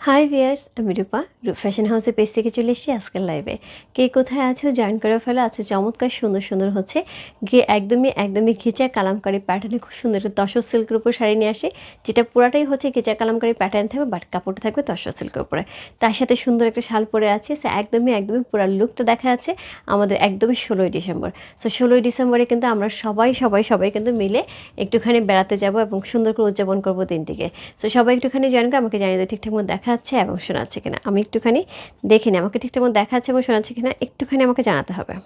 High viewers আমি রূপা রূপ fashion হাউসের পেজ থেকে চলে এসেছি আজকের লাইভে কে কোথায় আছো? জয়েন করে ফেলো আছে চমৎকার সুন্দর সুন্দর হচ্ছে। গিয়ে একদমই একদমই ঘিচা কালামকারি প্যাটার্নে খুব সুন্দর একটা তসর সিল্কের উপর শাড়ি নিয়ে আসে, যেটা পুরাটাই হচ্ছে ঘিচা কালামকারি প্যাটার্ন থাকবে বাট কাপড়টা থাকবে তসর সিল্কের উপরে। তার সাথে সুন্দর একটা শাল পরে আছে, সে একদমই একদমই পুরো লুকটা দেখা যাচ্ছে আমাদের একদমই ষোলোই ডিসেম্বর। সো ষোলোই ডিসেম্বরে কিন্তু আমরা সবাই সবাই সবাই কিন্তু মিলে একটুখানি বেড়াতে যাব এবং সুন্দর করে উদযাপন করব দিনটিকে। সো সবাই একটুখানি জয়েন করে, আমাকে জানিয়ে দেয় ঠিকঠাক মতো দেখা যাচ্ছে এবং শোনাচ্ছে কিনা। আমি একটুখানি দেখিনি আমাকে ঠিকঠাক মতো দেখা যাচ্ছে এবং শোনাচ্ছে কিনা, একটুখানি আমাকে জানাতে হবে।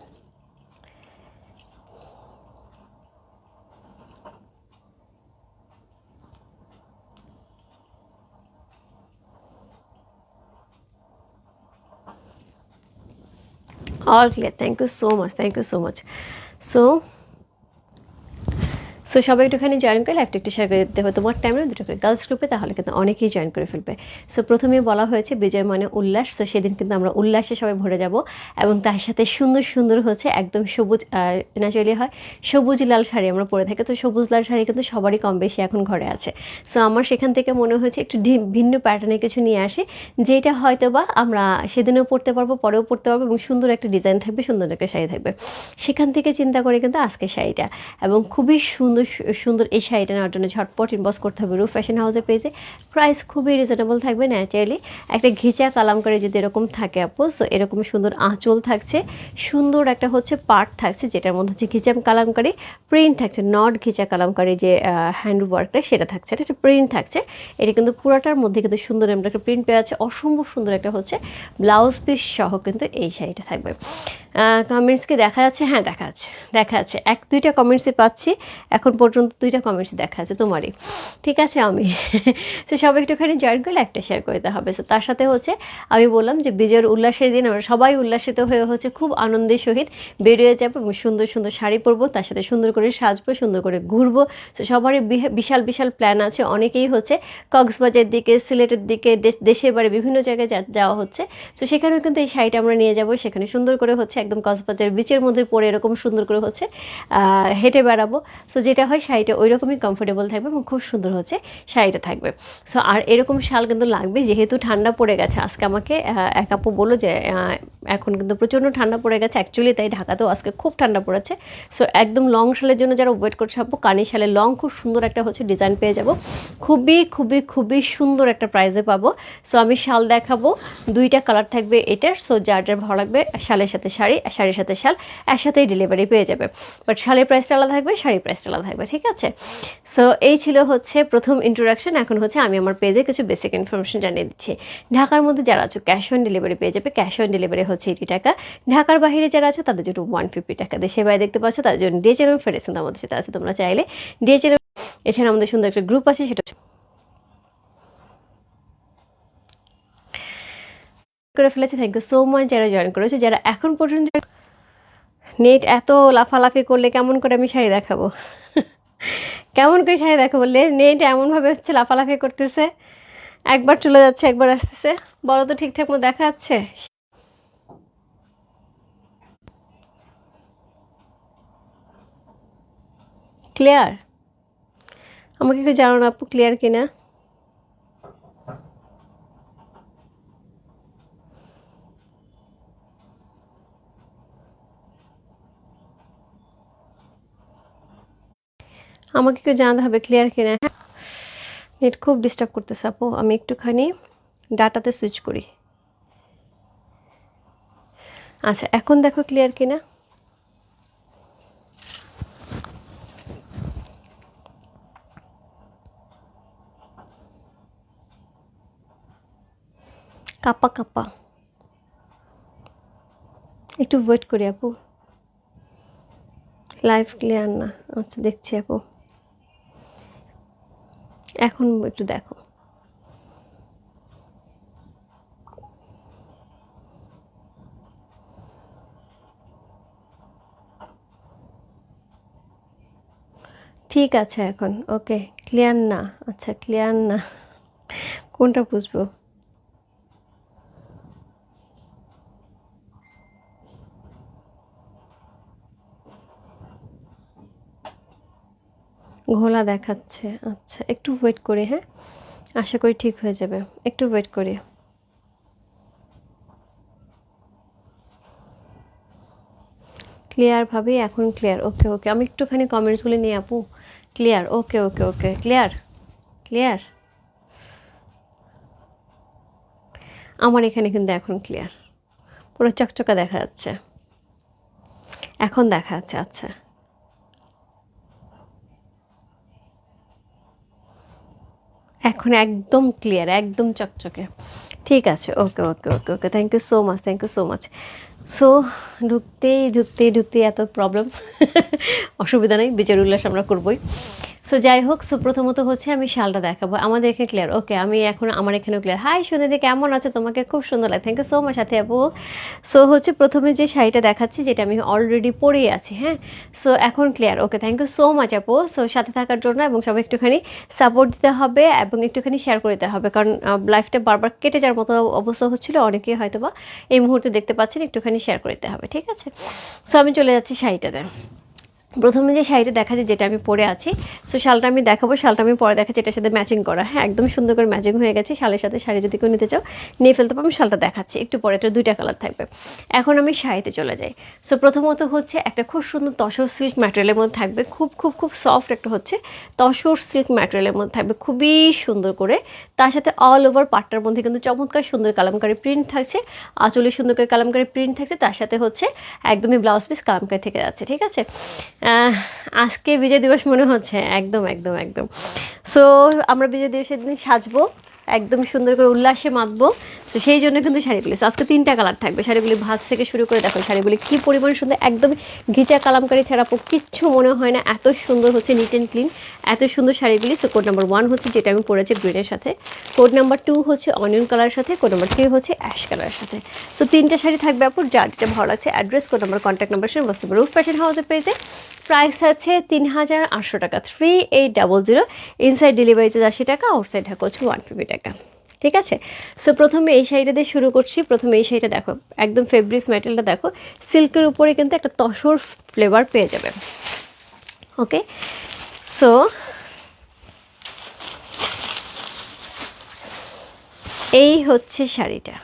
All clear. Thank you so much, thank you so much. So so সবাই একটুখানি জয়েন করে লাইভটা একটু শেয়ার করে দিতে হবে তোমার টাইমে দুটো করে গার্লস গ্রুপে তাহলে কিন্তু অনেকেই জয়েন করে ফেলবে। সো প্রথমে বলা হয়েছে বিজয় মানে উল্লাস। সো সেদিন কিন্তু আমরা উল্লাসে সবাই ভরে যাব এবং তার সাথে সুন্দর সুন্দর হচ্ছে একদম সবুজ ন্যাচারালি হয়, সবুজ লাল শাড়ি আমরা পরে থাকি। তো সবুজ লাল শাড়ি কিন্তু সবারই কম বেশি এখন ঘরে আছে। সো আমার সেখান থেকে মনে হয়েছে একটু ভিন্ন প্যাটার্নে কিছু নিয়ে আসি, যেটা হয়তো বা আমরা সেদিনেও পরতে পারব, পরেও পরতে পারব এবং সুন্দর একটা ডিজাইন থাকবে, সুন্দর একটা শাড়ি থাকবে। সেখান থেকে চিন্তা করে কিন্তু আজকের শাড়িটা। এবং খুবই সুন্দর সুন্দর এই শাড়িটা নেওয়ার জন্য ঝটপট ইনবক্স করতে হবে। রুফ ফ্যাশন হাউসের পেজে প্রাইস খুবই রিজনেবল থাকবে ন্যাচারালি একটা ঘিচা কালামকারি যদি এরকম থাকে আপু সো এরকম সুন্দর আঁচল থাকছে। সুন্দর একটা হচ্ছে পার্ট থাকছে যেটার মধ্যে হচ্ছে ঘিচা কালামকারি প্রিন্ট থাকছে নট ঘিচা কালামকারি যে হ্যান্ড ওয়ার্কটা সেটা থাকছে। এটা একটা প্রিন্ট থাকছে। এটা কিন্তু পুরাটার মধ্যে কিন্তু সুন্দর আমরা একটা প্রিন্ট পেয়ে আছে অসম্ভব সুন্দর একটা হচ্ছে ব্লাউজ পিস সহ কিন্তু এই শাড়িটা থাকবে। কমেন্টসকে দেখা যাচ্ছে? হ্যাঁ দেখা যাচ্ছে। দেখা যাচ্ছে। এক, দুইটা কমেন্টসই পাচ্ছি। এখন পর্যন্ত দুইটা কমেন্টস দেখা যাচ্ছে তোমারই। ঠিক আছে, আমি। তো সবাই একটুখানি জয়েন করলে একটা শেয়ার করে দিতে হবে। তো তার সাথে হচ্ছে আমি বললাম যে, বিজয়ের উল্লাসের দিন আমরা সবাই উল্লাসিত হয়ে হচ্ছে খুব আনন্দের সহিত বেরিয়ে যাব সুন্দর সুন্দর শাড়ি পরবো, তার সাথে সুন্দর করে সাজবো, সুন্দর করে ঘুরবো। তো সবারই বিশাল বিশাল প্ল্যান আছে। অনেকেই হচ্ছে কক্সবাজার দিকে, সিলেটের দিকে, দেশ- দেশের বাড়ি বিভিন্ন জায়গায় যাওয়া হচ্ছে। তো সেখানেও কিন্তু এই শাড়িটা আমরা নিয়ে যাব। সেখানে সুন্দর করে হচ্ছে একদম কক্সবাজার বিচের মধ্যে পরে এরকম সুন্দর করে হচ্ছে হেঁটে বেড়াবো। সো যেটা হয় শাড়িটা ওই রকমই কমফোর্টেবল থাকবে এবং খুব সুন্দর হচ্ছে শাড়িটা থাকবে। সো আর এরকম শাল কিন্তু লাগবে, যেহেতু ঠান্ডা পড়ে গেছে। আজকে আমাকে এক আপু বলল যে এখন কিন্তু প্রচণ্ড ঠান্ডা পড়ে গেছে। অ্যাকচুয়ালি তাই ঢাকাতেও আজকে খুব ঠান্ডা পড়েছে। সো একদম লং শালের জন্য যারা ওয়েট করছে, আপু কানি শালের লং খুব সুন্দর একটা হচ্ছে ডিজাইন পেয়ে যাব। খুবই খুবই খুবই সুন্দর একটা প্রাইজে পাবো। সো আমি শাল দেখাবো। দুইটা কালার থাকবে এটার। সো যার যার ভালো লাগবে, শালের সাথে শাড়ি আর শাড়ির সাথে শাল, একসাথেই ডেলিভারি পেয়ে যাবে। বাট শালের প্রাইসটা আলাদা থাকবে, শাড়ির প্রাইসটা আলাদা থাকবে, ঠিক আছে? সো এই ছিল হচ্ছে প্রথম ইন্ট্রোডাকশন এখন হচ্ছে আমি আমার পেজে কিছু বেসিক ইনফরমেশন জানিয়ে দিচ্ছি। ঢাকার মধ্যে যারা আছো ক্যাশ অন ডেলিভারি পেয়ে যাবে। ক্যাশ অন ডেলিভারি হচ্ছে এইটি টাকা। ঢাকার বাইরে যারা আছো, তাদের জন্য ওয়ান ফিফটি টাকা। দেশের বাইরে দেখতে পাচ্ছ, তাদের জন্য ডিএচএল ফেডারেশন আমাদের সেটা আছে। তোমরা চাইলে ডিএচএল এছাড়া আমাদের সুন্দর একটা গ্রুপ আছে, সেটা করে ফেলেছে থ্যাংক ইউ সো মাচ যারা জয়েন করেছে, যারা এখন পর্যন্ত নেট এত লাফালাফি করলে কেমন করে আমি শাড়ি দেখাবো? কেমন করে শাড়ি দেখাবো? নেট এমনভাবে হচ্ছে লাফালাফি করতেছে, একবার চলে যাচ্ছে, একবার আসতেছে। বলো তো ঠিকঠাক মতো দেখা যাচ্ছে? ক্লিয়ার আমাকে একটু জানো না আপু ক্লিয়ার কিনা? আমাকে একটু জানাতে হবে ক্লিয়ার কিনা? হ্যাঁ। নেট খুব ডিস্টার্ব করতেছে আপু। আমি একটুখানি ডাটাতে সুইচ করি। আচ্ছা এখন দেখো ক্লিয়ার কিনা? কাপা কাপা। একটু ওয়েট করি আপু। লাইভ ক্লিয়ার না। আচ্ছা দেখছি আপু। এখন একটু দেখো। ঠিক আছে এখন ওকে ক্লিয়ার না আচ্ছা ক্লিয়ার না। কোনটা বুঝব? ঘোলা দেখাচ্ছে। আচ্ছা একটু ওয়েট করি হ্যাঁ? আশা করি ঠিক হয়ে যাবে। একটু ওয়েট করি। ক্লিয়ার ভাবে, এখন ক্লিয়ার ওকে ওকে আমি একটুখানি কমেন্টসগুলি নিয়ে আপু। Clear okay okay okay clear clear আমার এখানে কিন্তু এখন ক্লিয়ার পুরো চকচকা দেখা যাচ্ছে। এখন দেখা যাচ্ছে আচ্ছা। এখন একদম ক্লিয়ার একদম চকচকে। ঠিক আছে okay okay okay okay thank you so much thank you so much so ঢুকতেই ঢুকতেই ঢুকতেই এত প্রবলেম অসুবিধা নেই বিচার উল্লাস আমরা করবই। সো যাই হোক সো প্রথমত হচ্ছে আমি শালটা দেখাবো। আমাদের এখানে ক্লিয়ার ওকে আমি এখন, আমার এখানেও ক্লিয়ার হাই সুনিধি, কেমন আছে? তোমাকে খুব সুন্দর লাগে। থ্যাংক ইউ সো মাচ সাথে আপু। সো হচ্ছে প্রথমে যে শাড়িটা দেখাচ্ছি, যেটা আমি অলরেডি পরেই আছি হ্যাঁ? সো এখন clear okay thank you so much আপু। সো সাথে থাকার জন্য এবং সবাই একটুখানি সাপোর্ট দিতে হবে এবং একটুখানি শেয়ার করে দিতে হবে। কারণ লাইফটা বারবার কেটে যাওয়ার মতো অবস্থা হচ্ছিল, অনেকেই হয়তো বা এই মুহূর্তে দেখতে পাচ্ছেন, একটুখানি শেয়ার করে দিতে হবে, ঠিক আছে? সো আমি চলে যাচ্ছি শাড়িটাতে। প্রথমে যে শাড়িটা দেখা যায় যেটা আমি পরে আছি সো শালটা আমি দেখাবো, শালটা আমি পরে দেখাচ্ছি, এটার সাথে ম্যাচিং করা। হ্যাঁ একদম সুন্দর করে ম্যাচিং হয়ে গেছে, শালের সাথে শাড়ি যদি কেউ নিতে চাও, নিয়ে ফেলতে পারো, আমি শালটা দেখাচ্ছি। একটু পরে এটা দুইটা কালার থাকবে। এখন আমি শাড়িতে চলে যাই। সো প্রথমত হচ্ছে একটা খুব সুন্দর তসর সিল্ক ম্যাটেরিয়ালের মধ্যে থাকবে, খুব খুব খুব সফট একটা হচ্ছে তসর সিল্ক ম্যাটেরিয়ালের মধ্যে থাকবে, খুবই সুন্দর করে। তার সাথে অল ওভার পাটটার মধ্যে কিন্তু চমৎকার সুন্দর কালামকারি প্রিন্ট থাকছে, আঁচলে সুন্দর করে কালামকারি প্রিন্ট থাকছে, তার সাথে হচ্ছে একদমই ব্লাউজ পিস কালামকারি থেকে যাচ্ছে, ঠিক আছে? আজকে বিজয় দিবস মনে হচ্ছে একদম একদম একদম। সো আমরা বিজয় দিবসের দিন সাজবো। একদম সুন্দর করে উল্লাসে মাতবো তো সেই জন্য কিন্তু শাড়িগুলি। আজকে তিনটা কালার থাকবে। শাড়িগুলি ভাত থেকে শুরু করে দেখো, শাড়িগুলি কী পরিমাণ সুন্দর, একদম ঘিচা কালামকারি ছাড়া কিচ্ছু মনে হয় না, এত সুন্দর হচ্ছে নিট অ্যান্ড ক্লিন এত সুন্দর শাড়িগুলি। সো কোড নাম্বার ওয়ান হচ্ছে যেটা আমি পরেছি গ্রিনের সাথে। কোড নাম্বার টু হচ্ছে অনিয়ন কালারের সাথে কোড নাম্বার থ্রি হচ্ছে অ্যাশ কালারের সাথে। সো তিনটা শাড়ি থাকবে আপুর যার যেটা ভালো লাগছে address code number contact number সেটা বসতে রুফ ফ্যাশন হাউসের পেজে প্রাইস আছে তিন হাজার আটশো টাকা three eight double zero inside delivery charge আশি টাকা আউটসাইড ঢাকা হচ্ছে ওয়ান ফিফটি টাকা ঠিক আছে? সো প্রথমে এই শাড়িটা দিয়ে শুরু করছি। প্রথমে এই শাড়িটা দেখো, একদম ফেব্রিক্স ম্যাটেরিয়ালটা দেখো, সিল্কের উপরে কিন্তু একটা তসর ফ্লেভার পেয়ে যাবে। ওকে সো এই হচ্ছে শাড়িটা।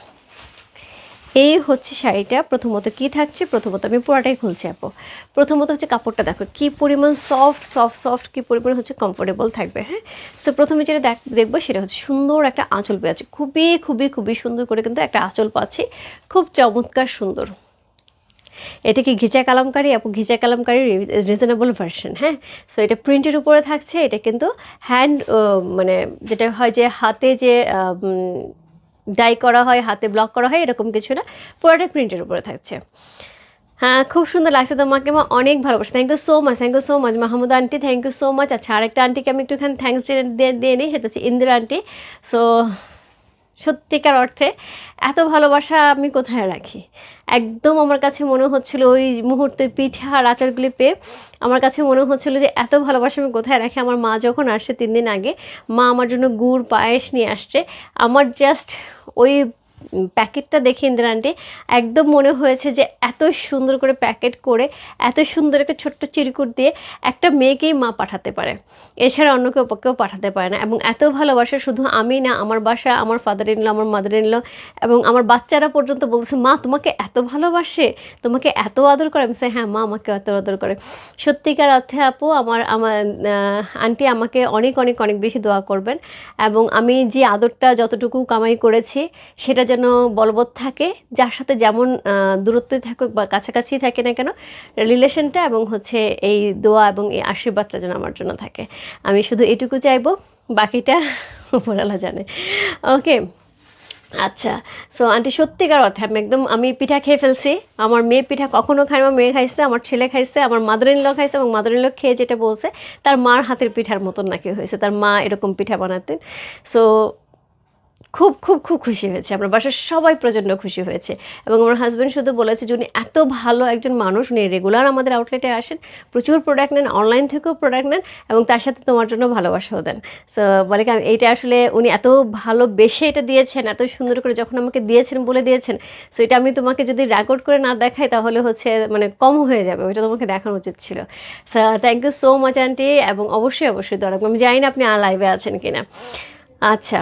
এই হচ্ছে শাড়িটা। প্রথমত কি থাকছে? প্রথমত আমি পুরাটাই খুলছি, আপু। প্রথমত হচ্ছে কাপড়টা দেখো, কি পরিমাণ সফট সফট সফট কি পরিমাণ হচ্ছে কমফোর্টেবল থাকবে হ্যাঁ? সো প্রথমে যেটা দেখ, দেখব সেটা হচ্ছে সুন্দর একটা আঁচল পেয়ে আছে খুবই খুবই খুবই সুন্দর করে কিন্তু একটা আঁচল পাচ্ছি। খুব চমৎকার সুন্দর। এটা কি ঘিচা কালামকারি? এবং ঘিচা কালামকারি রিজনেবল ভার্সন হ্যাঁ? সো এটা প্রিন্টের উপরে থাকছে। এটা কিন্তু হ্যান্ড মানে যেটা হয় যে হাতে যে ডাই করা হয়, হাতে ব্লক করা হয়, এরকম কিছু না। পুরোটা প্রিন্টের উপরে থাকছে। হ্যাঁ খুব সুন্দর লাগছে তোমাকে, মা, অনেক ভালোবাসে। Thank you so much thank you so much Mahmud aunty thank you so much আচ্ছা আরেকটা আন্টিকে আমি একটুখানি থ্যাংকস দিয়ে দিয়ে নিই, সেটা হচ্ছে ইন্দিরা আন্টি সো সত্যিকার অর্থে এত ভালোবাসা আমি কোথায় রাখি? একদম আমার কাছে মনে হচ্ছিল ওই মুহূর্তে পিঠা আর আচারগুলি পেয়ে আমার কাছে মনে হচ্ছিল যে এত ভালোবাসা আমি কোথায় রাখি? আমার মা যখন আসছে তিন দিন আগে, মা আমার জন্য গুড়, পায়েস নিয়ে আসছে। আমার জাস্ট ওই প্যাকেটটা দেখে ইন্দিরান্টি একদম মনে হয়েছে যে এত সুন্দর করে প্যাকেট করে, এত সুন্দর একটা ছোট্ট চিরকুট দিয়ে একটা মেয়েকেই মা পাঠাতে পারে। এছাড়া অন্য কেউ কেউ পাঠাতে পারে না এবং এত ভালোবাসা শুধু আমি না, আমার বাসা, আমার ফাদার ইনলো আমার মাদার ইনলো এবং আমার বাচ্চারা পর্যন্ত বলছে, মা, তোমাকে এত ভালোবাসে, তোমাকে এত আদর করে। আমি হ্যাঁ মা আমাকে এত আদর করে। সত্যিকার অর্থে আপু, আমার আমার আন্টি আমাকে অনেক অনেক অনেক বেশি দোয়া করবেন এবং আমি যে আদরটা যতটুকু কামাই করেছি, সেটা যেন বলবৎ থাকে, যার সাথে যেমন দূরত্বই থাকুক বা কাছাকাছি থাকে না কেন রিলেশনটা এবং হচ্ছে এই দোয়া এবং এই আশীর্বাদটা যেন আমার জন্য থাকে। আমি শুধু এটুকু চাইব, বাকিটা উপরালা জানে। ওকে আচ্ছা সো আন্টি সত্যিকার অর্থে আমি একদম, আমি পিঠা খেয়ে ফেলছি। আমার মেয়ে পিঠা কখনো খায় আমার মেয়ে খাইছে, আমার ছেলে খাইছে, আমার মাদার ইন খাইছে এবং মাদার ইন খেয়ে যেটা বলছে, তার মার হাতের পিঠার মতন নাকি হয়েছে, তার মা এরকম পিঠা বানাতেন। সো খুব খুব খুব খুশি হয়েছে। আমার বাসার সবাই প্রচণ্ড খুশি হয়েছে। এবং আমার হাজব্যান্ড শুধু বলেছে যে, উনি এত ভালো একজন মানুষ, উনি রেগুলার আমাদের আউটলেটে আসেন, প্রচুর প্রোডাক্ট নেন অনলাইন থেকেও প্রোডাক্ট নেন এবং তার সাথে তোমার জন্য ভালোবাসাও দেন। সো বলে কি, এইটা আসলে উনি এত ভালোবেসে এটা দিয়েছেন, এত সুন্দর করে যখন আমাকে দিয়েছেন বলে দিয়েছেন সো এটা আমি তোমাকে যদি রেকর্ড করে না দেখাই, তাহলে হচ্ছে মানে কম হয়ে যাবে। ওইটা তোমাকে দেখানো উচিত ছিল। So thank you so much aunty এবং অবশ্যই অবশ্যই দরকার আমি জানি না আপনি লাইভে আছেন কিনা। আচ্ছা।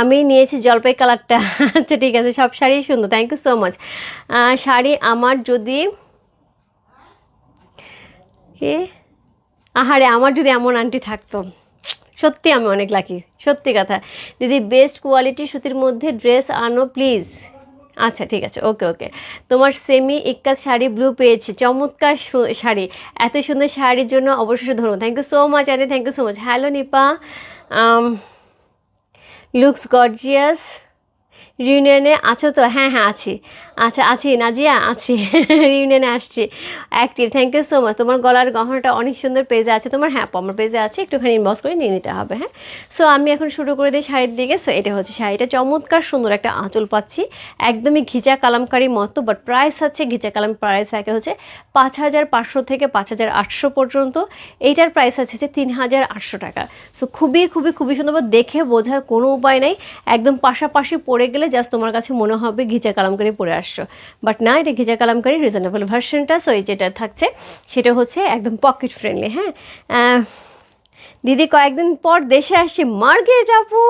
আমি নিয়েছি জলপাই কালারটা। আচ্ছা ঠিক আছে, সব শাড়ি সুন্দর thank you so much sari আমার যদি কে? আহারে, আমার যদি এমন আন্টি থাকতো। সত্যি আমি অনেক লাকি সত্যি কথা। দিদি বেস্ট কোয়ালিটি সুতির মধ্যে ড্রেস আনো প্লিজ আচ্ছা ঠিক আছে ওকে ওকে তোমার সেমি ইক্কা শাড়ি ব্লু পেয়েছি, চমৎকার শাড়ি। এত সুন্দর শাড়ির জন্য অবশ্যই ধন্যবাদ। থ্যাংক ইউ সো মাচ আরে thank you so much hello Nipa. Looks gorgeous রিউনিয়নে আছো তো? হ্যাঁ হ্যাঁ আছি। আচ্ছা আছি, নাজিয়া, আছি। রিউনিয়নে আসছি। Active thank you so much তোমার গলার গহনাটা অনেক সুন্দর পেজে আছে। তোমার হ্যাঁ আমার পেজে আছে। একটুখানি ইনবক্স করে নিয়ে নিতে হবে হ্যাঁ? সো আমি এখন শুরু করে দিই শাড়ির দিকে। সো এটা হচ্ছে শাড়িটা চমৎকার সুন্দর একটা আঁচল পাচ্ছি। একদমই ঘিচা কালামকারি মতো বাট প্রাইস আছে ঘিচা কালাম প্রাইস থাকে হচ্ছে পাঁচ হাজার পাঁচশো থেকে পাঁচ হাজার আটশো পর্যন্ত। এইটার প্রাইস আছে হচ্ছে তিন হাজার আটশো টাকা। সো খুবই খুবই খুবই সুন্দর। দেখে বোঝার কোনো উপায় নেই। একদম পাশাপাশি পড়ে গেলে জাস্ট তোমার কাছে মনে হবে ঘিচা কালামকারি পরে আসছো বাট না, এটা ঘেজা কালামকারি রিজনেবল ভার্সনটা সো যেটা থাকছে, সেটা হচ্ছে একদম পকেট ফ্রেন্ডলি হ্যাঁ? দিদি কয়েকদিন পর দেশে আসছি মার্কেট আপু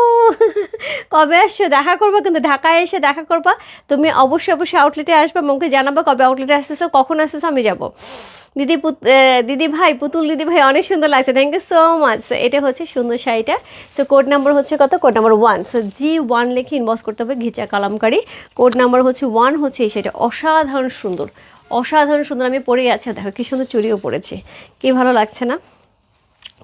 কবে আসছো? দেখা করব কিন্তু ঢাকায় এসে দেখা করবা। তুমি অবশ্যই অবশ্যই আউটলেটে আসবে আমাকে জানাব কবে আউটলেটে আসতেছো, কখন আসতেছো, আমি যাব। দিদি দিদি ভাই, পুতুল দিদি ভাই অনেক সুন্দর লাগছে। থ্যাংক ইউ সো মাচ এটা হচ্ছে সুন্দর শাড়িটা। সো কোড নাম্বার হচ্ছে কত? Code number one so G one লিখে ইনবক্স করতে হবে, ঘিচা কালামকারি। কোড নাম্বার হচ্ছে ওয়ান হচ্ছে এই শাড়িটা। অসাধারণ সুন্দর। অসাধারণ সুন্দর। আমি পরেই আছি। দেখো, কি সুন্দর চুরিও পড়েছে কি ভালো লাগছে না?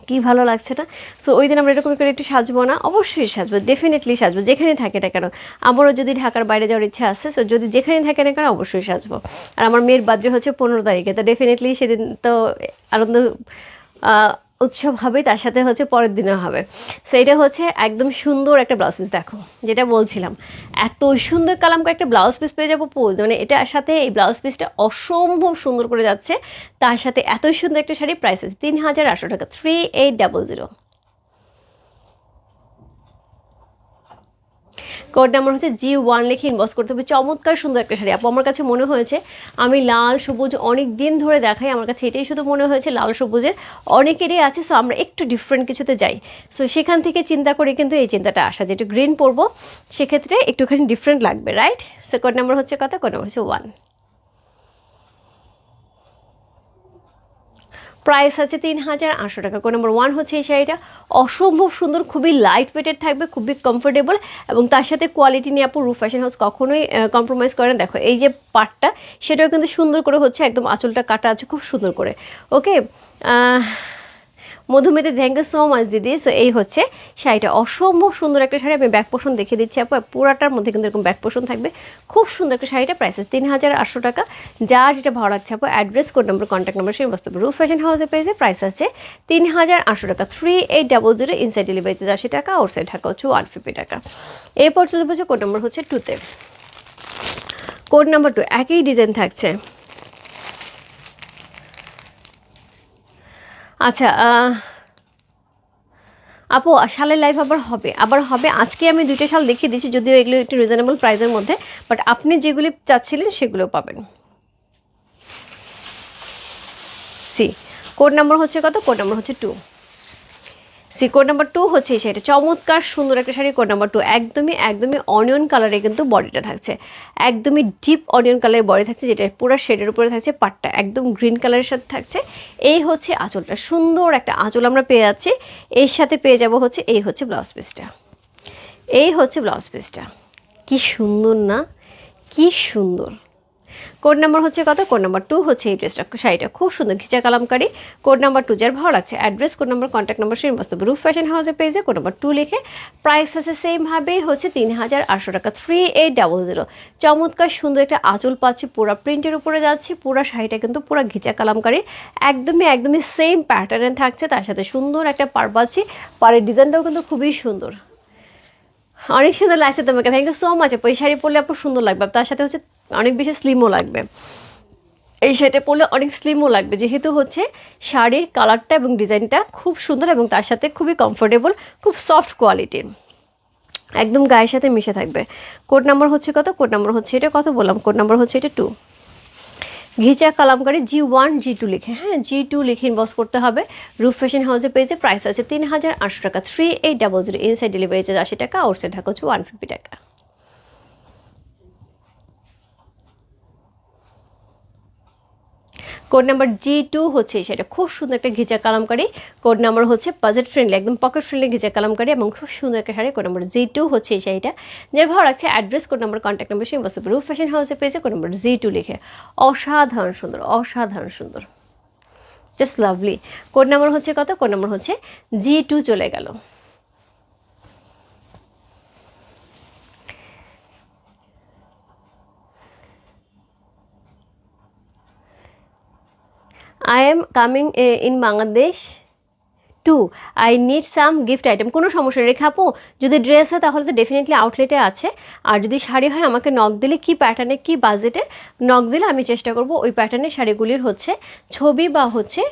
কি ভালো লাগছে না সো ওই দিন আমরা এরকম করে একটু সাজবো না, অবশ্যই সাজবো ডেফিনেটলি সাজবো যেখানে থাকে না কেন। আমারও যদি ঢাকার বাইরে যাওয়ার ইচ্ছা আছে সো যদি যেখানে থাকে না কেন, অবশ্যই সাজবো। আর আমার মেয়ের বার্থডে হচ্ছে পনেরো তারিখে, তো ডেফিনেটলি সেদিন তো আনন্দ উৎসব হবে, তার সাথে হচ্ছে পরের দিনে হবে। সো এটা হচ্ছে একদম সুন্দর একটা ব্লাউজ পিস দেখো, যেটা বলছিলাম। এত সুন্দর কালামকা একটা ব্লাউজ পিস পেয়ে যাব পোজ মানে এটার সাথে এই ব্লাউজ পিসটা অসম্ভব সুন্দর করে যাচ্ছে। তার সাথে এত সুন্দর একটা শাড়ি প্রাইস আছে, তিন হাজার আটশো টাকা three eight double zero code number হচ্ছে জি ওয়ান লিখে ইনবক্স করতে হবে। চমৎকার সুন্দর একটা শাড়ি। আপু, আমার কাছে মনে হয়েছে, আমি লাল, সবুজ অনেক দিন ধরে দেখাই। আমার কাছে এটাই শুধু মনে হয়েছে, লাল, সবুজের অনেকেরই আছে সো আমরা একটু ডিফারেন্ট কিছুতে যাই। সো সেখান থেকে চিন্তা করে কিন্তু এই চিন্তাটা আসা যে, একটু গ্রিন পরবো, সেক্ষেত্রে একটুখানি ডিফারেন্ট লাগবে রাইট সো কোড নাম্বার হচ্ছে কথা কোড নাম্বার হচ্ছে ওয়ান প্রাইস আছে তিন হাজার আটশো টাকা। কোন নম্বর ওয়ান হচ্ছে এই শাড়িটা। অসম্ভব সুন্দর, খুবই লাইট ওয়েটেড থাকবে, খুবই কমফোর্টেবল এবং তার সাথে কোয়ালিটি নিয়ে আপু রু ফ্যাশন হাউস কখনোই কম্প্রোমাইজ করে না। দেখো, এই যে পার্টটা সেটাও কিন্তু সুন্দর করে হচ্ছে একদম আঁচলটা কাটা আছে, খুব সুন্দর করে। Okay Madhumita thank you so much দিদি সো এই হচ্ছে শাড়িটা। অসম্ভব সুন্দর একটা শাড়ি, আমি ব্যাক পোষণ দেখিয়ে দিচ্ছি আপু। পুরাটার মধ্যে কিন্তু এরকম ব্যাক পোষণ থাকবে। খুব সুন্দর একটা শাড়িটা প্রাইস তিন হাজার আটশো টাকা। যার যেটা ভালো লাগছে আপু address code number contact number সেই বস্তু রুফ ফ্যাশন হাউসে পেয়েছে প্রাইস আছে তিন হাজার আটশো টাকা। Three eight double zero inside delivery charge আশি টাকা আউটসাইড ঢাকা হচ্ছে ওয়ান ফিফটি টাকা। এরপর চলে বলছে কোড নম্বর হচ্ছে টুতে কোড নাম্বার টু একই ডিজাইন থাকছে। আচ্ছা আপু, শালের লাইফ আবার হবে। আবার হবে। আজকে আমি দুইটা শাল দেখিয়ে দিচ্ছি যদিও এগুলো একটু রিজনেবল প্রাইসের মধ্যে বাট আপনি যেগুলি চাচ্ছিলেন সেগুলো পাবেন। সি কোড নাম্বার হচ্ছে কত? কোড নাম্বার হচ্ছে two C code number two হচ্ছে শাড়িটা চমৎকার, সুন্দর একটা শাড়ি, কোড নাম্বার টু। একদমই একদমই অনিয়ন কালারে কিন্তু বডিটা থাকছে। একদমই ডিপ অনিয়ন কালারের বডি থাকছে, যেটা পুরো শেডের উপরে থাকছে, পাটটা একদম গ্রিন কালারের সাথে থাকছে। এই হচ্ছে আঁচলটা। সুন্দর একটা আঁচল আমরা পেয়ে যাচ্ছি। এর সাথে পেয়ে যাব হচ্ছে, এই হচ্ছে ব্লাউজ পিসটা এই হচ্ছে ব্লাউজ পিসটা কি সুন্দর না? কি সুন্দর। কোড নাম্বার হচ্ছে কত? কোড নাম্বার টু হচ্ছে এই ড্রেসটা শাড়িটা খুব সুন্দর ghicha kalamkari. Code number two যার ভালো লাগছে। Address code number contact number সেই বাস্তব রুফ ফ্যাশন হাউসের পেজে কোড নাম্বার টু লিখে প্রাইস আছে সেমভাবেই হচ্ছে তিন হাজার আটশো টাকা থ্রি এইট ডাবল জিরো চমৎকার সুন্দর একটা আঁচল পাচ্ছি, পুরো প্রিন্টের উপরে যাচ্ছে, পুরো শাড়িটা কিন্তু পুরো ঘিচা কালামকারি। একদমই একদমই সেম প্যাটার্নে থাকছে, তার সাথে সুন্দর একটা পার পাচ্ছি। পাড়ের ডিজাইনটাও কিন্তু খুবই সুন্দর। অনেক সুন্দর লাগছে তোমাকে। থ্যাংক ইউ সো মাচ আপু শাড়ি পরলে আপনার সুন্দর লাগবে। তার সাথে হচ্ছে অনেক বেশি স্লিমও লাগবে। এই শাড়িটা পরলে অনেক স্লিমও লাগবে। যেহেতু হচ্ছে শাড়ির কালারটা এবং ডিজাইনটা খুব সুন্দর এবং তার সাথে খুবই কমফোর্টেবল খুব সফট কোয়ালিটির একদম গায়ের সাথে মিশে থাকবে। কোড নাম্বার হচ্ছে কত? কোড নাম্বার হচ্ছে এটা কত বললাম? কোড নাম্বার হচ্ছে এটা two ghicha kalamkari G one G two লিখে হ্যাঁ? জি টু লিখে ইনবক্স করতে হবে। রুফ ফ্যাশন হাউসে পেয়েছে প্রাইস আছে তিন হাজার আটশো টাকা। Three eight double zero inside delivery charge আশি টাকা আউটসাইড ঢাকা হচ্ছে ওয়ান ফিফটি টাকা। কোড নাম্বার জি টু হচ্ছে সেটা খুব সুন্দর একটা ঘিচা কালামকারি। কোড নাম্বার হচ্ছে বাজেট ফ্রেন্ডলি একদম পকেট ফ্রেন্ডলি ঘিচা কালামকারি এবং খুব সুন্দর একটা sari. Code number G two হচ্ছে এই শাড়িটা, যার ভালো লাগছে address code number contact number সেই বস্তু রুফ ফ্যাশন হাউসে পেয়েছে কোড নাম্বার জি টু লিখে। অসাধারণ সুন্দর অসাধারণ সুন্দর। জাস্ট লাভলি কোড নাম্বার হচ্ছে কত? কোড নাম্বার হচ্ছে জি টু চলে গেল। I am coming in Bangladesh too I need some gift item কোনো সমস্যা রেখে আপু, যদি ড্রেস হয় তাহলে তো ডেফিনেটলি আউটলেটে আছে। আর যদি শাড়ি হয়, আমাকে নক দিলে কি প্যাটার্নে কি বাজেটে নক দিলে আমি চেষ্টা করব ওই প্যাটার্নের শাড়িগুলির হচ্ছে ছবি বা হচ্ছে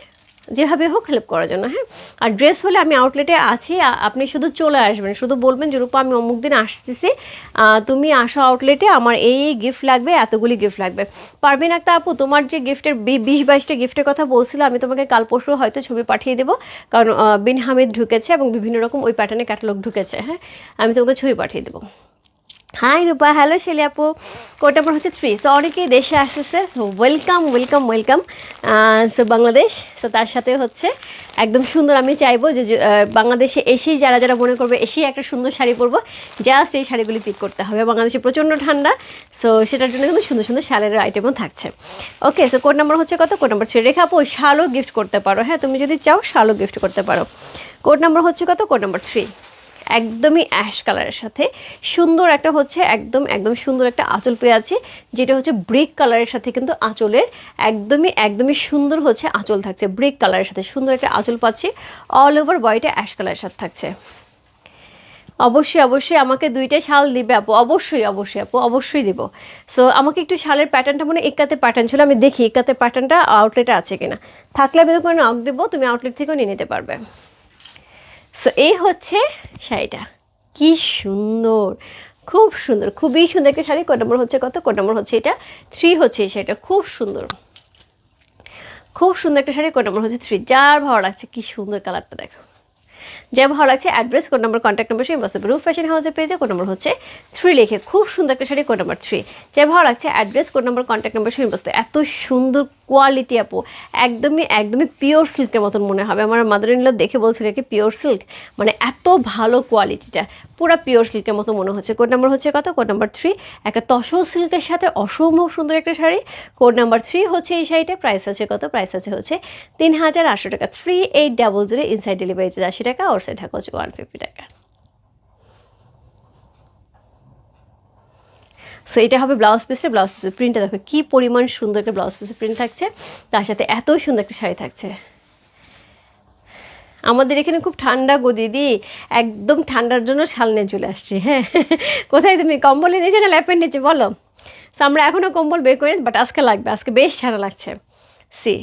যেভাবে হোক হেল্প করার জন্য হ্যাঁ? আর ড্রেস হলে আমি আউটলেটে আছি আপনি শুধু চলে আসবেন। শুধু বলবেন যে, রূপা, আমি অমুক দিন আসতেছি। তুমি আসো আউটলেটে আমার এই এই গিফট লাগবে, এতগুলি গিফট লাগবে। পারবেন একটা আপু, তোমার যে গিফটের বিশ, বাইশটা গিফটের কথা বলছিল, আমি তোমাকে কাল পরশু হয়তো ছবি পাঠিয়ে দেবো। কারণ বিন হামিদ ঢুকেছে এবং বিভিন্ন রকম ওই প্যাটার্নে ক্যাটালগ ঢুকেছে হ্যাঁ? আমি তোমাকে ছবি পাঠিয়ে দেবো। হাই রূপা হ্যালো শেলি আপু কোড নাম্বার হচ্ছে থ্রি সো অনেকেই দেশে আসতেছে welcome welcome welcome so Bangladesh so তার সাথে হচ্ছে একদম সুন্দর আমি চাইব যে বাংলাদেশে এসেই যারা যারা মনে করবে এসেই একটা সুন্দর শাড়ি পরবো জাস্ট এই শাড়িগুলি পিক করতে হবে বাংলাদেশে প্রচণ্ড ঠান্ডা সো সেটার জন্য কিন্তু সুন্দর সুন্দর শালের আইটেমও থাকছে ওকে সো কোড নাম্বার হচ্ছে কত কোড নাম্বার থ্রি রেখে আপু শালও গিফট করতে পারো হ্যাঁ তুমি যদি চাও শালও গিফট করতে পারো কোড নাম্বার হচ্ছে কত কোড নাম্বার থ্রি একদমই অ্যাশ কালারের সাথে। সুন্দর একটা হচ্ছে একদম একদম সুন্দর একটা আঁচল পেয়ে আছে, যেটা হচ্ছে ব্রিক কালারের সাথে কিন্তু আঁচলের একদমই একদমই সুন্দর হচ্ছে আঁচল থাকছে। ব্রিক কালারের সাথে সুন্দর একটা আঁচল পাচ্ছি অল ওভার বডিটা অ্যাশ কালারের সাথে থাকছে। অবশ্যই অবশ্যই আমাকে দুইটা শাল দিবে আপু, অবশ্যই অবশ্যই আপু, অবশ্যই দিব। সো আমাকে একটু শালের প্যাটার্নটা মানে একাতে প্যাটার্ন ছিল, আমি দেখি একাতে প্যাটার্নটা আউটলেটে আছে কিনা। থাকলে আমি তোমাকে নক দেবো, তুমি আউটলেট থেকেও নিয়ে নিতে পারবে। সো এই হচ্ছে শাড়িটা। কি সুন্দর। খুব সুন্দর। খুবই সুন্দর একটা শাড়ি। কট নম্বর হচ্ছে কত? কট নম্বর হচ্ছে এটা? থ্রি হচ্ছে এই শাড়িটা। খুব সুন্দর। খুব সুন্দর একটা শাড়ি। কট নম্বর হচ্ছে থ্রি যার ভালো লাগছে, কি সুন্দর কালারটা দেখো। যা ভালো লাগছে address code number contact number সেই বসতে রুফ ফ্যাশন হাউসে পেয়েছে কোন নম্বর হচ্ছে থ্রি লিখে খুব সুন্দর একটা শাড়ি কোড নম্বর থ্রি যা ভালো লাগছে address code number contact number সেই বসতে এত সুন্দর কোয়ালিটি আপু, একদমই একদমই পিওর সিল্কের মতন মনে হবে। আমার মাদার ইনলো দেখে বলছিল কি পিওর সিল্ক মানে এত ভালো কোয়ালিটিটা পুরো পিওর সিল্কের মতো মনে হচ্ছে। কোড নাম্বার হচ্ছে কত? কোড নাম্বার থ্রি একটা তসর সিল্কের সাথে অসম্ভব সুন্দর একটা শাড়ি। কোড নাম্বার থ্রি হচ্ছে এই শাড়িটা। প্রাইস আছে কত? প্রাইস আছে হচ্ছে তিন হাজার আটশো টাকা। Three eight double zero inside delivery charge আশি টাকা সাইড ঢাকা হচ্ছে ওয়ান ফিফটি টাকা। সো এটা হবে ব্লাউজ পিসের ব্লাউজ পিসের প্রিন্টটা দেখো কী পরিমাণ সুন্দর একটা ব্লাউজ পিসের প্রিন্ট থাকছে। তার সাথে এত সুন্দর একটা শাড়ি থাকছে। আমাদের এখানে খুব ঠান্ডা গো দিদি। একদম ঠান্ডার জন্য শাল নিয়ে চলে আসছি হ্যাঁ। কোথায় তুমি? কম্বলে নিচে না ল্যাপের নিচে? বলো। So, আমরা এখনও কম্বল বের করি বাট আজকে লাগবে। আজকে বেশ ঠান্ডা লাগছে। সি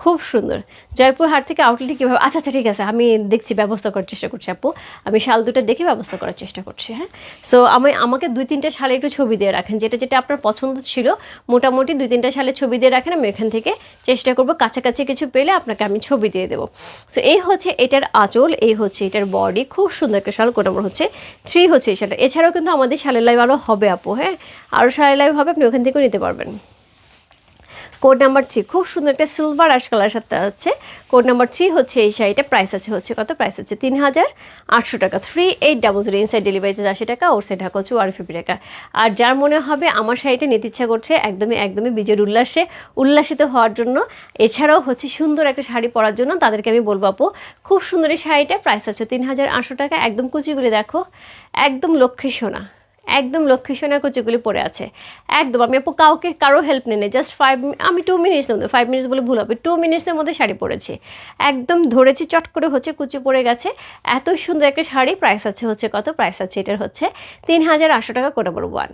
খুব সুন্দর। জয়পুর হাট থেকে আউটলেটে কীভাবে আচ্ছা আচ্ছা ঠিক আছে, আমি দেখছি, ব্যবস্থা করার চেষ্টা করছি আপু। আমি শাল দুটো দেখে ব্যবস্থা করার চেষ্টা করছি হ্যাঁ? সো আমি, আমাকে দুই, তিনটা শালে একটু ছবি দিয়ে রাখেন। যেটা যেটা আপনার পছন্দ ছিল, মোটামুটি দুই, তিনটা শালে ছবি দিয়ে রাখেন। আমি এখান থেকে চেষ্টা করব, কাছাকাছি কিছু পেলে আপনাকে আমি ছবি দিয়ে দেবো। সো এই হচ্ছে এটার আঁচল, এই হচ্ছে এটার বডি খুব সুন্দর একটা শাল কোন হচ্ছে। থ্রি হচ্ছে এই শালটা। এছাড়াও কিন্তু আমাদের শালের লাইভ আরও হবে আপু হ্যাঁ? আরও শালের লাইভ হবে, আপনি ওখান থেকেও নিতে পারবেন। কোড নাম্বার থ্রি খুব সুন্দর একটা সিলভার আশ কালার সাথে আছে। কোড নাম্বার থ্রি হচ্ছে এই শাড়িটা প্রাইস আছে হচ্ছে কত? প্রাইস হচ্ছে তিন হাজার আটশো টাকা। Three eight double zero inside delivery charge আশি টাকা ওর সাইড ঢাকা হচ্ছে ওয়ান ফিফটি টাকা। আর যার মনে হবে, আমার শাড়িটা নিতে ইচ্ছা করছে, একদমই একদমই বিজয়ের উল্লাসে, উল্লাসিত হওয়ার জন্য। এছাড়াও হচ্ছে সুন্দর একটা শাড়ি পরার জন্য তাদেরকে আমি বলব, আপু, খুব সুন্দর এই শাড়িটা প্রাইস আছে তিন হাজার আটশো টাকা। একদম কুচিগুলি দেখো, একদম লক্ষ্মী সোনা। একদম লক্ষ্মী সোনা কুচিগুলি পড়ে আছে। একদম, আমি আপু কাউকে, কারও হেল্প নেই জাস্ট ফাইভ আমি টু মিনিটস মধ্যে ফাইভ মিনিটস বলে ভুল হবে। টু মিনিটসের মধ্যে শাড়ি পরেছি। একদম ধরেছি, চট করে হচ্ছে কুচি পড়ে গেছে। এত সুন্দর একটা শাড়ি প্রাইস আছে হচ্ছে কত? প্রাইস আছে এটার হচ্ছে তিন হাজার আটশো টাকা code number one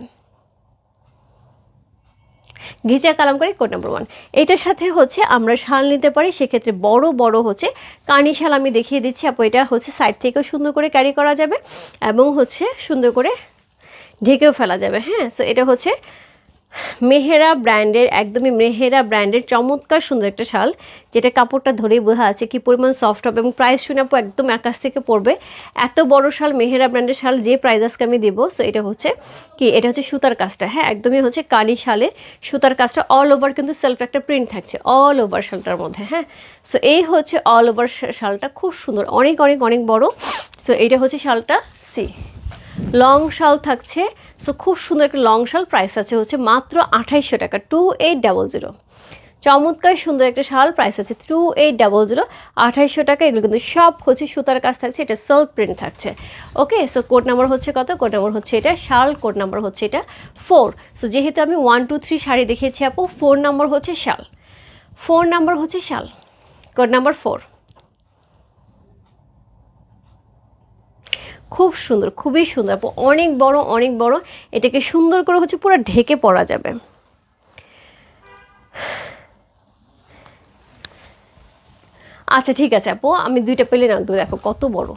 ghicha kalamkari code number one এটার সাথে হচ্ছে আমরা শাল নিতে পারি, সেক্ষেত্রে বড় বড় হচ্ছে কানি শাল আমি দেখিয়ে দিচ্ছি। আপু, এটা হচ্ছে সাইড থেকেও সুন্দর করে ক্যারি করা যাবে এবং হচ্ছে সুন্দর করে ঢেকেও ফেলা যাবে হ্যাঁ? সো এটা হচ্ছে মেহেরা ব্র্যান্ডের, একদমই মেহেরা ব্র্যান্ডের চমৎকার সুন্দর একটা শাল, যেটা কাপড়টা ধরেই বোঝা আছে কি পরিমাণ সফট হবে এবং প্রাইস শুনে আপু একদম আকাশ থেকে পড়বে। এত বড় শাল, মেহেরা ব্র্যান্ডের শাল, যে প্রাইস আজকে আমি দেবো সো এটা হচ্ছে কি, এটা হচ্ছে সুতার কাজটা হ্যাঁ? একদমই হচ্ছে কানি শালে, সুতার কাজটা অল ওভার কিন্তু সেলফ একটা প্রিন্ট থাকছে অল ওভার শালটার মধ্যে হ্যাঁ? সো এই হচ্ছে অল ওভার শালটা, খুব সুন্দর, অনেক অনেক অনেক বড়। সো এইটা হচ্ছে শালটা সি লং শাল থাকছে। সো খুব সুন্দর একটা লং শাল প্রাইস আছে হচ্ছে মাত্র আঠাইশশো টাকা টু এইট ডাবল জিরো চমৎকার সুন্দর একটা শাল প্রাইস আছে টু এইট ডাবল জিরো আঠাইশশো টাকা, এগুলো কিন্তু সব হচ্ছে সুতার কাজ থাকছে, এটা সেলফ প্রিন্ট থাকছে। ওকে সো কোড নাম্বার হচ্ছে কত? কোড নাম্বার হচ্ছে এটা, শাল কোড নাম্বার হচ্ছে এটা ফোর সো যেহেতু আমি ওয়ান টু থ্রি শাড়ি দেখিয়েছি আপু ফোর নাম্বার হচ্ছে শাল। ফোর নাম্বার হচ্ছে শাল। কোড নাম্বার ফোর খুব সুন্দর, খুবই সুন্দর। আপু অনেক বড় অনেক বড়, এটাকে সুন্দর করে হচ্ছে পুরো ঢেকে পরা যাবে। আচ্ছা ঠিক আছে আপু, আমি দুইটা পেলে না দেখো কত বড়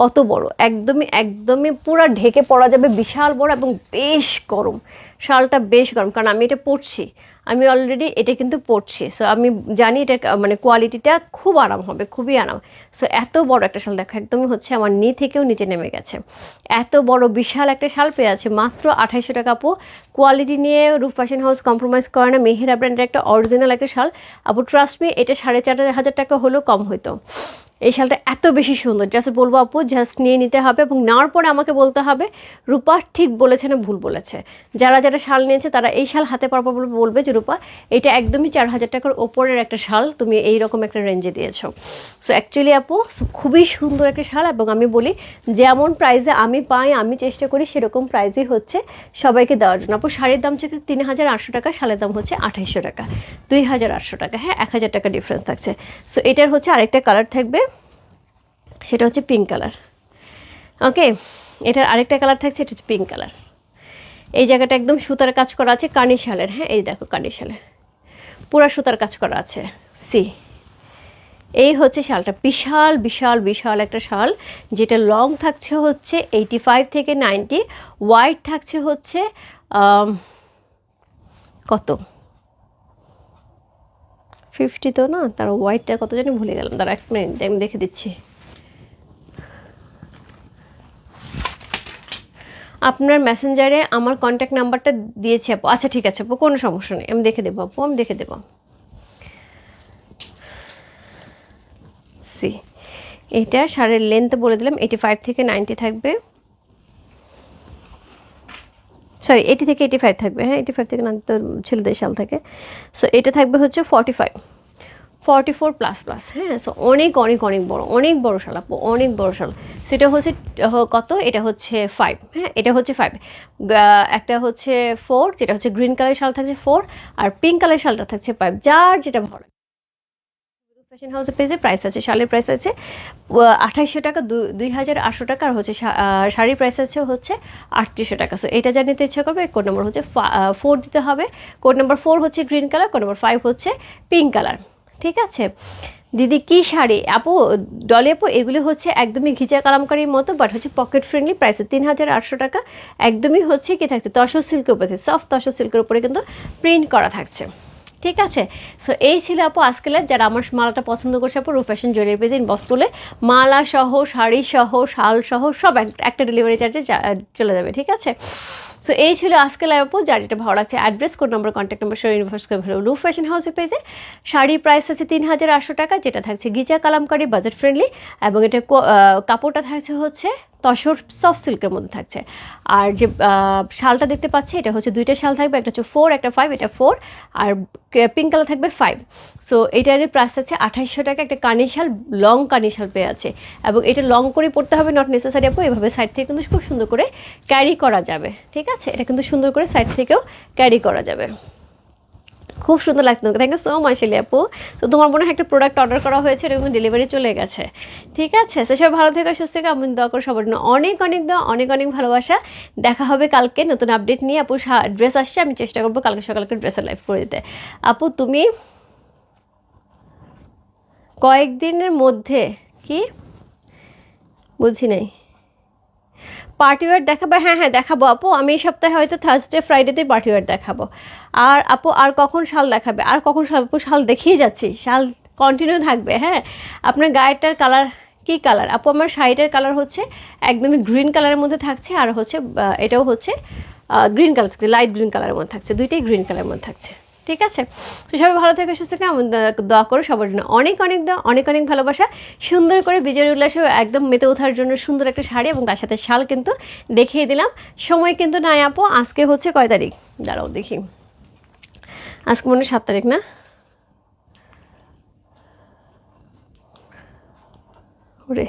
কত বড়। একদমই একদমই পুরো ঢেকে পড়া যাবে, বিশাল বড় এবং বেশ গরম। শালটা বেশ গরম, কারণ আমি এটা পরছি। আমি অলরেডি এটা কিন্তু পড়ছি। সো আমি জানি এটা মানে কোয়ালিটিটা খুব আরাম হবে, খুবই আরাম। সো এত বড় একটা শাল দেখো, একদমই হচ্ছে আমার নি থেকেও নিচে নেমে গেছে। এত বড় বিশাল একটা শাল পেয়ে আছে, মাত্র আঠাইশশো টাকা আপু। কোয়ালিটি নিয়ে রূপ ফ্যাশন হাউস কম্প্রোমাইজ করে না, মেহেরা ব্র্যান্ডের একটা অরিজিনাল একটা শাল। আপু ট্রাস্ট মি এটা সাড়ে চার হাজার টাকা হলেও কম হইতো। এই শালটা এত বেশি সুন্দর। জাস্ট বলব আপু জাস্ট নিয়ে নিতে হবে এবং নেওয়ার পরে আমাকে বলতে হবে, রূপা ঠিক বলেছে না ভুল বলেছে? যারা যারা শাল নিয়েছে তারা এই শাল হাতে পারব বলে বলবে যে, রূপা, এটা একদমই চার হাজার টাকার ওপরের একটা শাল, তুমি এই রকম একটা রেঞ্জে দিয়েছ। সো অ্যাকচুয়ালি আপু খুবই সুন্দর একটা শাল এবং আমি বলি, যেমন প্রাইসে আমি পাই, আমি চেষ্টা করি সেরকম প্রাইসই হচ্ছে সবাইকে দেওয়ার জন্য। আপু, শাড়ির দাম হচ্ছে তিন হাজার আটশো টাকা, শালের দাম হচ্ছে আঠাইশশো টাকা। দুই হাজার আটশো টাকা হ্যাঁ এক হাজার টাকা ডিফারেন্স থাকছে। সো এটার হচ্ছে আরেকটা কালার থাকবে সেটা হচ্ছে পিঙ্ক কালার ওকে এটার আরেকটা কালার থাকছে, এটা হচ্ছে পিঙ্ক কালার এই জায়গাটা একদম সুতার কাজ করা আছে কানি শালের হ্যাঁ? এই দেখো কানি শালের পুরা সুতার কাজ করা আছে। সি এই হচ্ছে শালটা। বিশাল বিশাল বিশাল একটা শাল, যেটা লং থাকছে হচ্ছে এইটি ফাইভ থেকে নাইনটি হোয়াইট থাকছে হচ্ছে কত? ফিফটি তো না? তার হোয়াইটটা কত জানি ভুলে গেলাম। তার এক মিনিট আমি দেখে দিচ্ছি। আপনার মেসেঞ্জারে আমার কন্ট্যাক্ট নাম্বারটা দিয়েছি আপু। আচ্ছা ঠিক আছে আপু, কোনো সমস্যা নেই। আমি দেখে দেবো আপু, আমি দেখে দেবো। সি এটা শাড়ির লেন্থ বলে দিলাম এইটি ফাইভ থেকে নাইনটি থাকবে। সরি এইটি থেকে এইটি ফাইভ থাকবে হ্যাঁ এইটি ফাইভ থেকে নাইনটি তো ছেলেদের শাল থাকে। সো এটা থাকবে হচ্ছে forty five forty four plus plus হ্যাঁ? সো অনেক অনেক অনেক বড় অনেক বড় শাল আপু অনেক বড় শাল। সেটা হচ্ছে কত? এটা হচ্ছে ফাইভ হ্যাঁ? এটা হচ্ছে ফাইভ একটা হচ্ছে ফোর যেটা হচ্ছে গ্রিন কালারের শাল থাকছে ফোর আর পিঙ্ক কালার শালটা থাকছে ফাইভ যার যেটা ভালো ফ্যাশন হাউসের পেজে প্রাইস আছে, শালের প্রাইস আছে আঠাইশশো টাকা দুই হাজার আটশো টাকা, আর হচ্ছে শাড়ির প্রাইস আছে হচ্ছে আটত্রিশশো টাকা। সো এটা যা নিতে ইচ্ছা করবে কোড নম্বর হচ্ছে ফোর দিতে হবে। কোড নম্বর ফোর হচ্ছে green colour code number five হচ্ছে পিঙ্ক কালার ঠিক আছে? দিদি, কি শাড়ি? আপু, ডলি আপু, এগুলি হচ্ছে একদমই ঘিচা কালামকারির মতো বাট হচ্ছে পকেট ফ্রেন্ডলি প্রাইসে তিন হাজার আটশো টাকা। একদমই হচ্ছে কি থাকছে? তসর সিল্কের উপরে সফট তসর সিল্কের উপরে কিন্তু প্রিন্ট করা থাকছে। ঠিক আছে? সো এই ছিল আপু আজকে। যারা আমার মালাটা পছন্দ করছে আপু রূপ ফ্যাশন জুয়েলারি পেজে ইনবক্স করলে মালা সহ শাড়ি সহ শাল সহ সব এক- একটা ডেলিভারি চার্জে চলে যাবে, ঠিক আছে? সো এই ছিল আজকে লাইভ আপু যার যেটা ভালো লাগছে address code number contact number সহ ইউনিভার্স রূপ ফ্যাশন হাউসের পেজে শাড়ির প্রাইস আছে তিন হাজার আটশো টাকা, যেটা থাকছে গিজা, কালামকারি বাজেট ফ্রেন্ডলি এবং এটা কাপড়টা থাকছে হচ্ছে তসর সফট সিল্কের মধ্যে থাকছে। আর যে শালটা দেখতে পাচ্ছি, এটা হচ্ছে দুইটা শাল থাকবে, একটা হচ্ছে ফোর একটা ফাইভ এটা ফোর আর পিঙ্ক কালার থাকবে ফাইভ সো এটার প্রাইস আছে আঠাইশশো টাকা, একটা কানি শাল লং কানি শাল পেয়ে আছে। এবং এটা লং করে পড়তে হবে নট নেসেসারি আপু, এভাবে সাইড থেকে কিন্তু খুব সুন্দর করে ক্যারি করা যাবে, ঠিক আছে? এটা কিন্তু সুন্দর করে সাইড থেকেও ক্যারি করা যাবে। খুব সুন্দর লাগতো থ্যাংক ইউ সো মাচ এলি আপু। তো তোমার মনে হয় একটা প্রোডাক্ট অর্ডার করা হয়েছে এবং ডেলিভারি চলে গেছে। ঠিক আছে? সে সব ভালো থেকে, সুস্থ থেকে আমি দোয়া করে সবার জন্য। অনেক অনেক দোয়া, অনেক অনেক ভালোবাসা। দেখা হবে কালকে নতুন আপডেট নিয়ে। আপু ড্রেস আসছে, আমি চেষ্টা করব কালকে সকালকে ড্রেসের লাইভ করে দিতে। আপু, তুমি কয়েকদিনের মধ্যে কি? বুঝি নাই। পার্টি ওয়ার দেখাবো? হ্যাঁ হ্যাঁ দেখাবো আপু। আমি এই সপ্তাহে হয়তো থার্সডে ফ্রাইডেতে পার্টি ওয়ার দেখাবো। আর আপু, আর কখন শাল দেখাবে? আর কখন শাল আপু, শাল দেখিয়ে যাচ্ছি। শাল কন্টিনিউ থাকবে হ্যাঁ? আপনার গায়েরটার কালার কি কালার আপু, আমার শাড়িটার কালার হচ্ছে একদমই গ্রিন কালারের মধ্যে থাকছে আর হচ্ছে এটাও হচ্ছে গ্রিন কালার থাকছে লাইট গ্রিন কালারের মধ্যে থাকছে। দুইটাই গ্রিন কালারের মধ্যে থাকছে। ঠিক আছে? তো সবাই ভালো থেকে, সুস্থ থেকে। আমার দোয়া করো সবার জন্য অনেক অনেক দোয়া, অনেক অনেক ভালোবাসা। সুন্দর করে বিজয় উল্লাসে একদম মেতে ওঠার জন্য সুন্দর একটা শাড়ি এবং তার সাথে শাল কিন্তু দেখিয়ে দিলাম। সময় কিন্তু নাই আপু, আজকে হচ্ছে কয় তারিখ? দাঁড়াও দেখি। আজকে মনে হয় সাত তারিখ না? ওরে।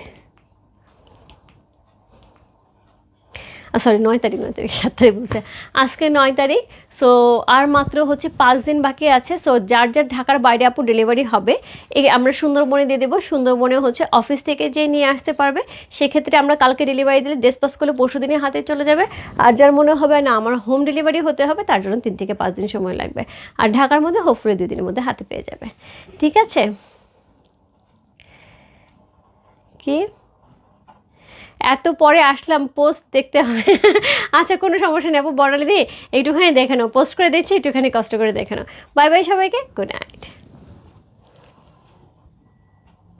সরি নয় তারিখ নয় তারিখ, সাত তারিখ বলছে। আজকে নয় তারিখ সো আর মাত্র হচ্ছে পাঁচ দিন বাকি আছে সো যার যার ঢাকার বাইরে আপু ডেলিভারি হবে, এই আমরা সুন্দরবনে দিয়ে দেবো। সুন্দরবনে হচ্ছে অফিস থেকে যে নিয়ে আসতে পারবে, সেক্ষেত্রে আমরা কালকে ডেলিভারি দিলে ডিসপাস করলে পরশু দিনে হাতে চলে যাবে। আর যার মনে হবে না, আমার হোম ডেলিভারি হতে হবে, তার জন্য তিন থেকে পাঁচ দিন সময় লাগবে। আর ঢাকার মধ্যে হোপফুলি দুই দিনের মধ্যে হাতে পেয়ে যাবে। ঠিক আছে? কি? এত পরে আসলাম পোস্ট দেখতে হবে। আচ্ছা কোনো সমস্যা নেই। আপু বর্ণালী দি একটুখানি দেখে নাও। পোস্ট করে দিচ্ছি, একটুখানি কষ্ট করে দেখে নাও। বাই বাই সবাইকে। Good night